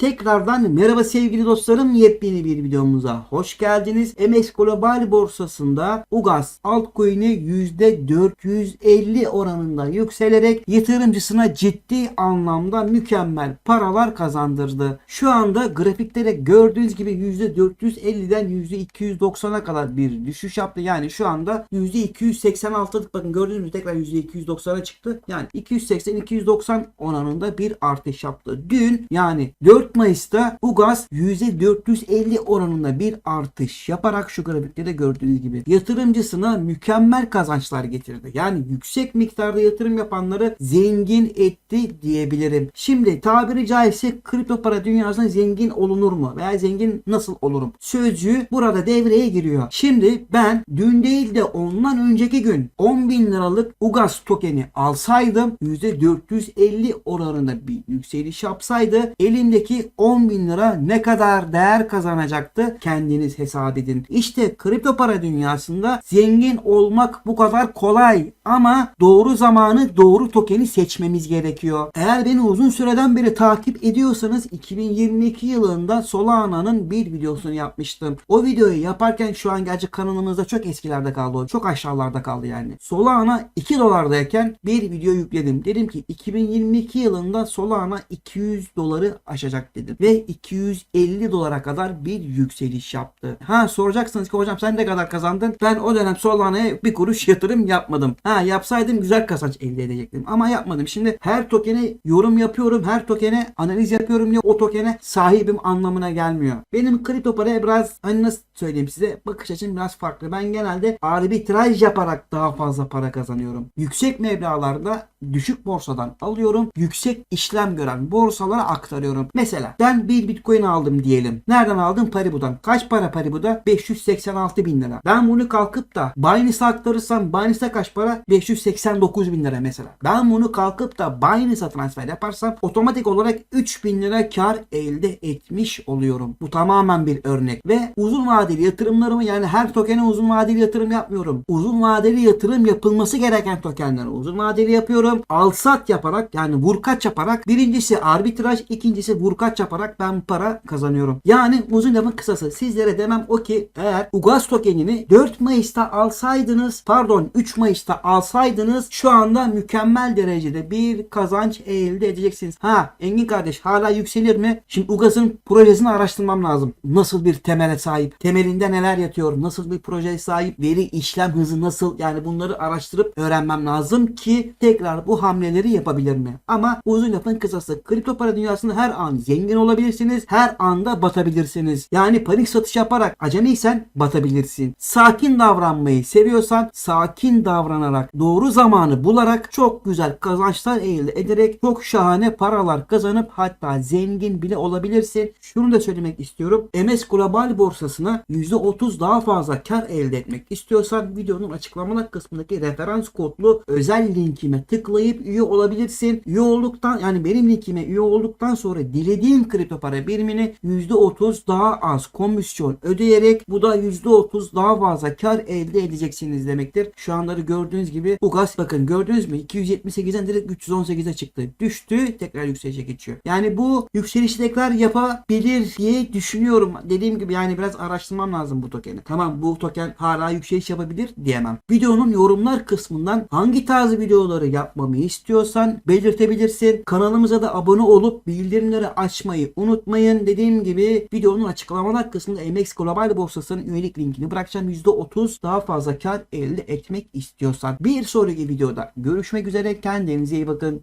Tekrardan merhaba sevgili dostlarım yepyeni bir videomuza hoş geldiniz. MX Global borsasında UGAS altcoin'i %450 oranında yükselerek yatırımcısına ciddi anlamda mükemmel paralar kazandırdı. Şu anda grafiklere gördüğünüz gibi %450'den %290'a kadar bir düşüş yaptı. Yani şu anda %286'lık bakın gördüğünüz gibi tekrar %290'a çıktı. Yani 280-290 oranında bir artış yaptı. Dün yani 4 Mayıs'ta UGAS %450 oranında bir artış yaparak şu grafikte de gördüğünüz gibi yatırımcısına mükemmel kazançlar getirdi. Yani yüksek miktarda yatırım yapanları zengin etti diyebilirim. Şimdi tabiri caizse kripto para dünyasında zengin olunur mu? Veya zengin nasıl olurum? Sözcüğü burada devreye giriyor. Şimdi ben dün değil de ondan önceki gün 10 bin liralık UGAS tokeni alsaydım %450 oranında bir yükseliş yapsaydı elimdeki 10 bin lira ne kadar değer kazanacaktı kendiniz hesap edin. İşte kripto para dünyasında zengin olmak bu kadar kolay ama doğru zamanı doğru tokeni seçmemiz gerekiyor. Eğer beni uzun süreden beri takip ediyorsanız 2022 yılında Solana'nın bir videosunu yapmıştım. O videoyu yaparken şu an gerçi kanalımızda çok eskilerde kaldı. Çok aşağılarda kaldı yani. Solana 2 dolardayken bir video yükledim. Dedim ki 2022 yılında Solana 200 doları aşacak dedim. Ve 250 dolara kadar bir yükseliş yaptı. Ha soracaksınız ki hocam sen ne kadar kazandın? Ben o dönem Solana'ya bir kuruş yatırım yapmadım. Ha yapsaydım güzel kazanç elde edecektim. Ama yapmadım. Şimdi her tokene yorum yapıyorum. Her tokene analiz yapıyorum diye o tokene sahibim anlamına gelmiyor. Benim kripto paraya biraz hani nasıl söyleyeyim size bakış açım biraz farklı. Ben genelde arbitraj yaparak daha fazla para kazanıyorum. Yüksek meblağlarda düşük borsadan alıyorum. Yüksek işlem gören borsalara aktarıyorum. Mesela ben bir bitcoin aldım diyelim. Nereden aldım? Paribu'dan. Kaç para Paribu'da? 586 bin lira. Ben bunu kalkıp da Binance'a aktarırsam Binance'da kaç para? 589 bin lira mesela. Ben bunu kalkıp da Binance'a transfer yaparsam otomatik olarak 3000 lira kar elde etmiş oluyorum. Bu tamamen bir örnek. Ve uzun vadeli yatırımlarımı yani her tokene uzun vadeli yatırım yapmıyorum. Uzun vadeli yatırım yapılması gereken tokenleri uzun vadeli yapıyorum. Al sat yaparak yani vurkaç yaparak birincisi arbitraj ikincisi vurkaç yaparak ben para kazanıyorum. Yani uzun lafın kısası sizlere demem o ki eğer UGAS tokenini 4 Mayıs'ta alsaydınız pardon 3 Mayıs'ta alsaydınız şu anda mükemmel derecede bir kazanç elde edeceksiniz. Ha Engin kardeş hala yükselir mi? Şimdi UGAS'ın projesini araştırmam lazım. Nasıl bir temele sahip? Temelinde neler yatıyor? Nasıl bir projeye sahip? Veri işlem hızı nasıl? Yani bunları araştırıp öğrenmem lazım ki tekrar bu hamleleri yapabilir mi? Ama uzun lafın kısası kripto para dünyasında her an zengin olabilirsiniz. Her anda batabilirsiniz. Yani panik satış yaparak acemiysen batabilirsin. Sakin davranmayı seviyorsan sakin davranarak doğru zamanı bularak çok güzel kazançlar elde ederek çok şahane paralar kazanıp hatta zengin bile olabilirsin. Şunu da söylemek istiyorum. MS Global borsasına %30 daha fazla kar elde etmek istiyorsan videonun açıklamalar kısmındaki referans kodlu özel linkime tıklayıp üye olabilirsin. Üye olduktan yani benim linkime üye olduktan sonra dilediğin kripto para birimini %30 daha az komisyon ödeyerek bu da %30 daha fazla kar elde edeceksiniz demektir. Şu anları gördüğünüz gibi bu gaz bakın gördünüz mü 278'den direkt 318'e çıktı. Düştü tekrar yükselişe geçiyor. Yani bu yükselişi tekrar yapabilir diye düşünüyorum. Dediğim gibi yani biraz araştırmam lazım bu tokeni. Tamam bu token hala yükseliş yapabilir diyemem. Videonun yorumlar kısmından hangi tarz videoları yapmamı istiyorsan belirtebilirsin. Kanalımıza da abone olup bildirimleri açmayı unutmayın. Dediğim gibi videonun açıklamalar kısmında MX Global borsasının üyelik linkini bırakacağım. %30 daha fazla kar elde etmek istiyorsan. Bir sonraki videoda görüşmek üzere. Kendinize iyi bakın.